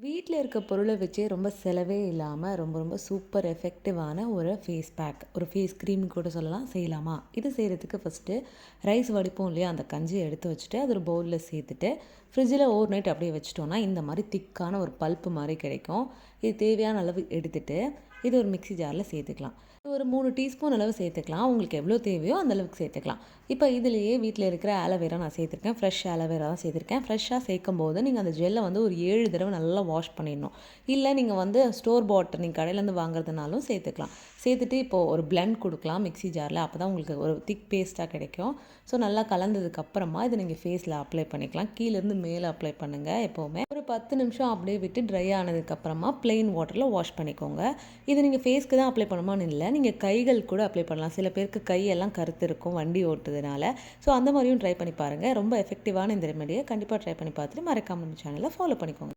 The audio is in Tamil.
வீட்டில் இருக்க பொருளை வச்சே ரொம்ப செலவே இல்லாமல் ரொம்ப ரொம்ப சூப்பர் எஃபெக்டிவான ஒரு ஃபேஸ் பேக் ஒரு ஃபேஸ் க்ரீம் கூட சொல்லலாம் செய்யலாமா? இது செய்கிறதுக்கு ஃபஸ்ட்டு ரைஸ் வடிப்போம் இல்லையா? அந்த கஞ்சியை எடுத்து வச்சுட்டு அது ஒரு பவுலில் சேர்த்துட்டு ஃப்ரிட்ஜில் ஓவர் நைட் அப்படியே வச்சிட்டோன்னா இந்த மாதிரி திக்கான ஒரு பல்ப்பு மாதிரி கிடைக்கும். இது தேவையான அளவு எடுத்துட்டு இது ஒரு மிக்ஸி ஜாரில் சேர்த்துக்கலாம். ஒரு மூணு டீஸ்பூன் அளவு சேர்த்துக்கலாம். உங்களுக்கு எவ்வளோ தேவையோ அந்த அளவுக்கு சேர்த்துக்கலாம். இப்போ இதுலேயே வீட்டில் இருக்கிற ஆலோவேரா நான் சேர்த்துருக்கேன். ஃப்ரெஷ் ஆலோவேரா தான் சேர்த்துருக்கேன். ஃப்ரெஷ்ஷாக சேர்க்கும் போது நீங்கள் அந்த ஜெல்லை வந்து ஒரு ஏழு தடவை நல்லா வாஷ் பண்ணிடணும். இல்லை நீங்கள் வந்து ஸ்டோர் பாட்டில் நீங்கள் கடையிலேருந்து வாங்குறதுனாலும் சேர்த்துக்கலாம். சேர்த்துட்டு இப்போது ஒரு பிளண்ட் கொடுக்கலாம் மிக்ஸி ஜாரில். அப்போ தான் உங்களுக்கு ஒரு திக் பேஸ்ட்டாக கிடைக்கும். ஸோ நல்லா கலந்ததுக்கப்புறமா இதை நீங்கள் ஃபேஸில் அப்ளை பண்ணிக்கலாம். கீழேருந்து மேலே அப்ளை பண்ணுங்கள் எப்போவுமே. பத்து நிமிஷம் அப்படியே விட்டு ட்ரை ஆனதுக்கப்புறமா ப்ளெயின் வாட்டரில் வாஷ் பண்ணிக்கோங்க. இது நீங்கள் ஃபேஸ்க்கு தான் அப்ளை பண்ணணுமான்னு இல்லை. நீங்கள் கைகள் கூட அப்ளை பண்ணலாம். சில பேருக்கு கையெல்லாம் கருத்து இருக்கும் வண்டி ஓட்டுறதுனால. ஸோ அந்த மாதிரியும் ட்ரை பண்ணி பாருங்கள் ரொம்ப எஃபெக்டிவான இந்த ரெமெடியை கண்டிப்பாக ட்ரை பண்ணி பார்த்துட்டு மறக்காம சேனலை ஃபாலோ பண்ணிக்கோங்க.